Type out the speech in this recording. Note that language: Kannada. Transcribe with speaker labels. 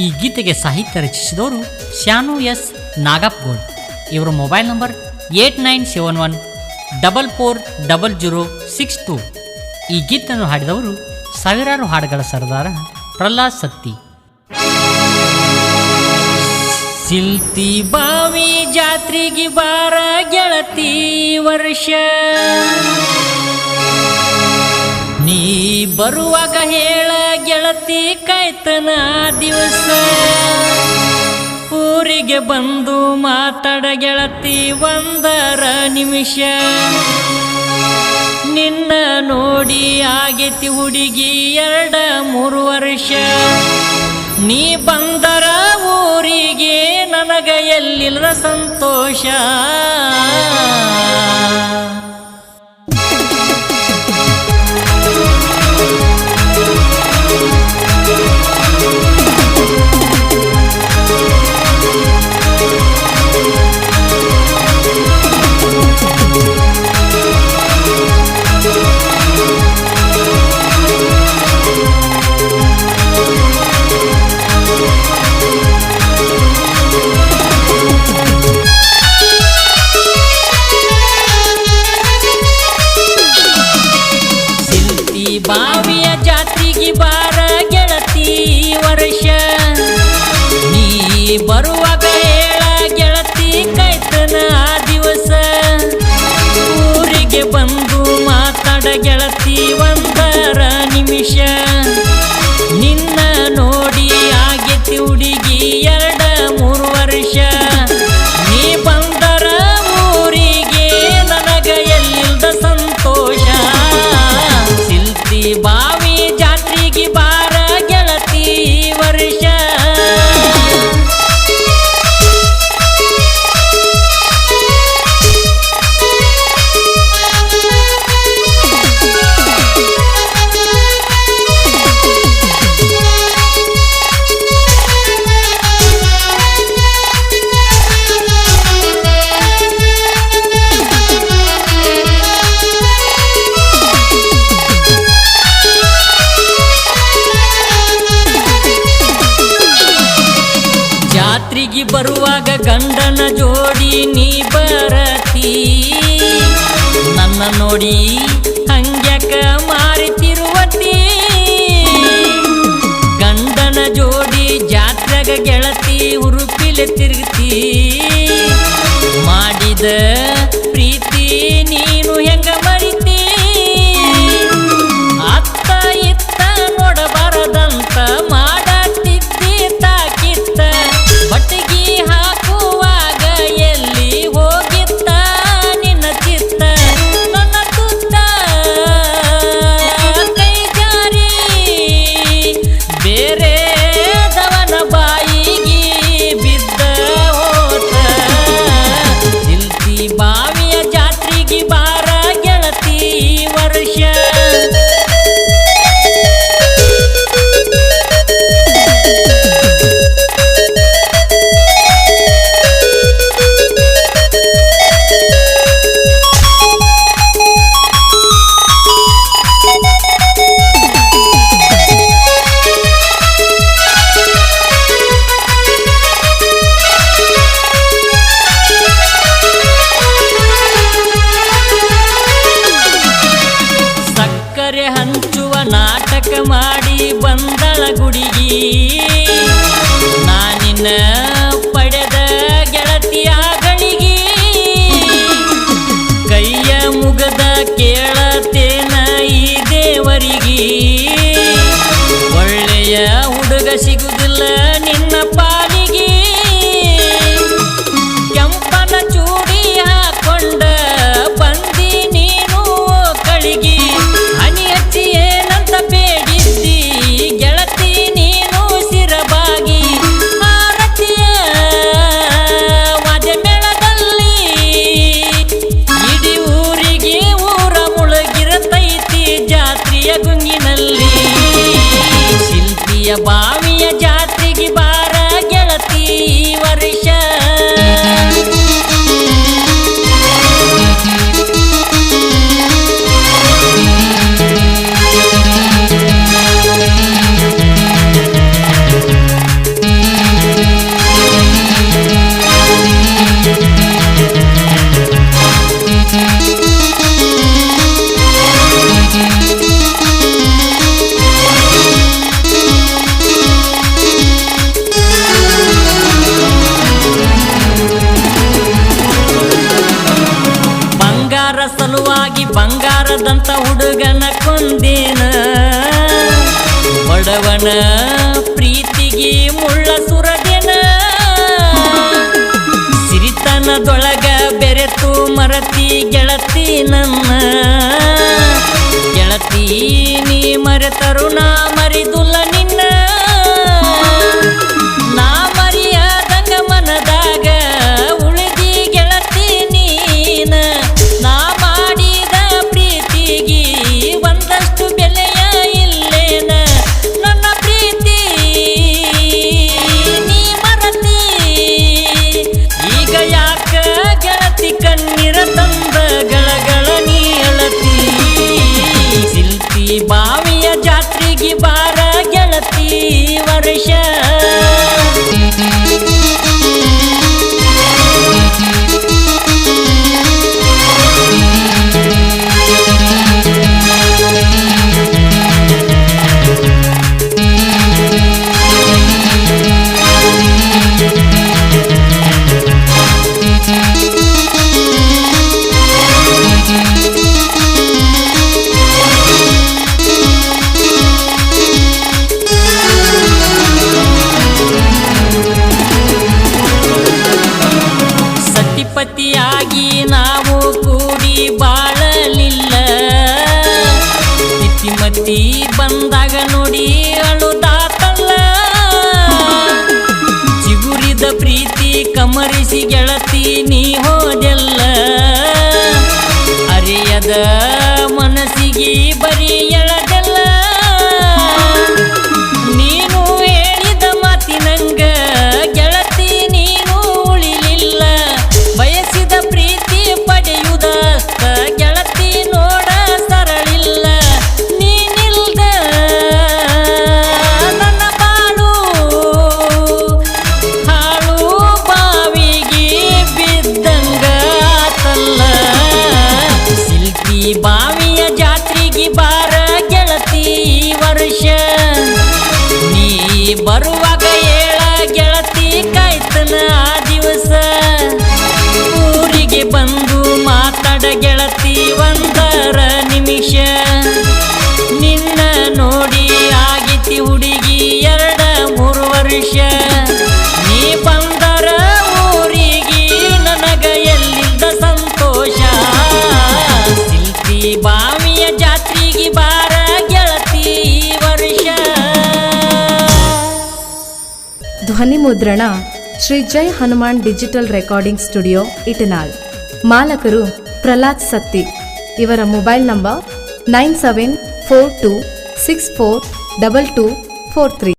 Speaker 1: ಈ ಗೀತೆಗೆ ಸಾಹಿತ್ಯ ರಚಿಸಿದವರು ಶ್ಯಾನು ಎಸ್ ನಾಗಪ್ಗೋಳ್ ಇವರ mobile number eight nine seven one double four double zero six two. ಈ ಗೀತನ್ನು ಹಾಡಿದವರು ಸಾವಿರಾರು ಹಾಡುಗಳ ಸರದಾರ ಪ್ರಹ್ಲಾದ್ ಸತ್ತಿ. ಸಿಲ್ತಿ ಬಾವಿ ಜಾತ್ರೆಗೆ ಬಾರ ಗೆಳತಿ ವರ್ಷ. ನೀ ಬರುವಾಗ ಹೇಳ ಗೆಳತಿ ಕಾಯ್ತನ ದಿವಸ. ಊರಿಗೆ ಬಂದು ಮಾತಾಡ ಗೆಳತಿ ಒಂದರ ನಿಮಿಷ. ನಿನ್ನ ನೋಡಿ ಆಗೈತಿ ಹುಡುಗಿ ಎರಡ ಮೂರು ವರ್ಷ. ನೀ ಬಂದರ ಊರಿಗೆ ನನಗ ಎಲ್ಲಿಲ್ಲದ ಸಂತೋಷ. ನೋಡಿ ಹಂಗ್ಯಾಕ ಮಾರಿತಿರುವತಿ ಗಂಡನ ಜೋಡಿ ಜಾತ್ರೆಗ ಗೆಳತಿ ಹುರುಪಿಲೆ ತಿರುಗತಿ. ಮಾಡಿದ ನಾನಿನ್ನ ಪಡೆದ ಗೆಳತಿಯ ಗಳಿಗಿ ಕೈಯ ಮುಗದ ಕೇಳತೇನ ಈ ದೇವರಿಗೆ. ಒಳ್ಳೆಯ ಹುಡುಗ ಸಿಗುದಿಲ್ಲ ಬಾರದಂತ ಹುಡುಗನ ಕೊಂದೇನ. ಬಡವನ ಪ್ರೀತಿಗೆ ಮುಳ್ಳ ಸುರದೇನ ಸಿರಿತನದೊಳಗ ಬೆರೆತು ಮರತಿ ಗೆಳತಿ ನನ್ನ. ಗೆಳತಿ ನೀ ಮರೆತರು ನಾ ಮರಿದುಲ್ಲ ನಾ ಇತಿಮತಿ ಬಂದಾಗ ನೋಡಿ ಅಳುದಾತಲ್ಲ ಚಿಗುರಿದ ಪ್ರೀತಿ ಕಮರಿಸಿ ಗೆಳತಿ ನೀ ಹೋದೆಲ್ಲ. ಅರಿಯದ ಮನಸ್ಸಿಗೆ ಬರೀ
Speaker 2: ಧ್ವನಿ ಮುದ್ರಣ Shri Jai Hanuman digital recording studio, Itanal. ಮಾಲಕರು Prahlad Satti. ಇವರ mobile number nine seven four two six four double two four three.